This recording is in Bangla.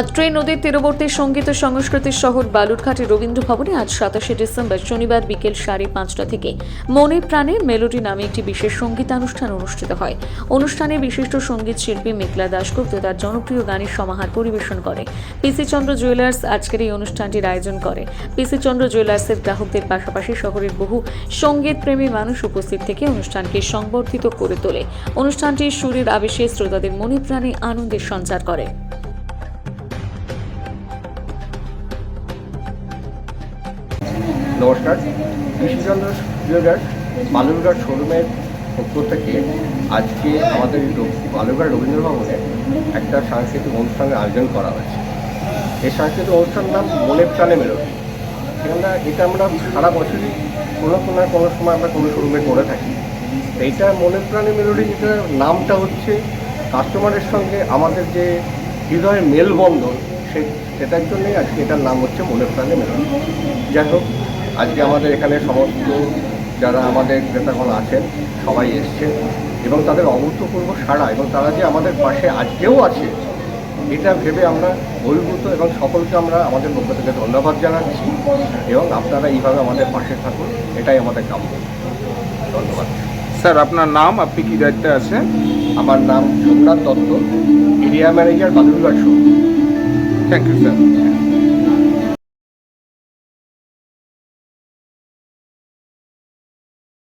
আত্রেয় নদীর তীরবর্তী সংগীত সংস্কৃতির শহর বালুরঘাটে রবীন্দ্র ভবনে আজ সাতাশে ডিসেম্বর শনিবার বিকেল সাড়ে পাঁচটা থেকে মনে প্রাণে মেলোডি নামে একটি বিশেষ সঙ্গীতানুষ্ঠান অনুষ্ঠিত হয়। অনুষ্ঠানে বিশিষ্ট সংগীত শিল্পী মেঘলা দাশগুপ্ত তার জনপ্রিয় গানের সমাহার পরিবেশন করে। পিসি চন্দ্র জুয়েলার্স আজকের এই অনুষ্ঠানটির আয়োজন করে। পিসি চন্দ্র জুয়েলার্সের গ্রাহকদের পাশাপাশি শহরের বহু সংগীত প্রেমী মানুষ উপস্থিত থেকে অনুষ্ঠানকে সংবর্ধিত করে তোলে। অনুষ্ঠানটি সুরের আবেশে শ্রোতাদের মনে প্রাণে আনন্দের সঞ্চার করে। নমস্কার। কৃষ্ণচন্দ্র জুয়েলার্স বালুরঘাট শোরুমের পক্ষ থেকে আজকে আমাদের বালুরঘাট রবীন্দ্র ভবনে একটা সাংস্কৃতিক অনুষ্ঠানের আয়োজন করা হয়েছে। এই সাংস্কৃতিক অনুষ্ঠান নাম মনে প্রাণে মেলোডি। সেখানে এটা আমরা সারা বছরই কোনো কোনো কোনো সময় আমরা কোনো শোরুমে করে থাকি। এইটা মনে প্রাণে মেলোডি যেটা নামটা হচ্ছে কাস্টমারের সঙ্গে আমাদের যে হৃদয়ের মেলবন্ধন সে, সেটার জন্যই আজকে এটার নাম হচ্ছে মনে প্রাণে মেলোডি। যাই হোক আজকে আমাদের এখানে সমস্ত যারা আমাদের ক্রেতাগণ আছেন সবাই এসছে এবং তাদের অভূতপূর্ব সাড়া এবং তারা যে আমাদের পাশে আজকেও আছে এটা ভেবে আমরা অভিভূত এবং সকলকে আমরা আমাদের পক্ষ থেকে ধন্যবাদ জানাচ্ছি এবং আপনারা এইভাবে আমাদের পাশে থাকুন এটাই আমাদের কাম্য। ধন্যবাদ। স্যার আপনার নাম? আপনি কি দায়িত্বে আছেন? আমার নাম Somnath Dutta area manager Balurghat show thank you sir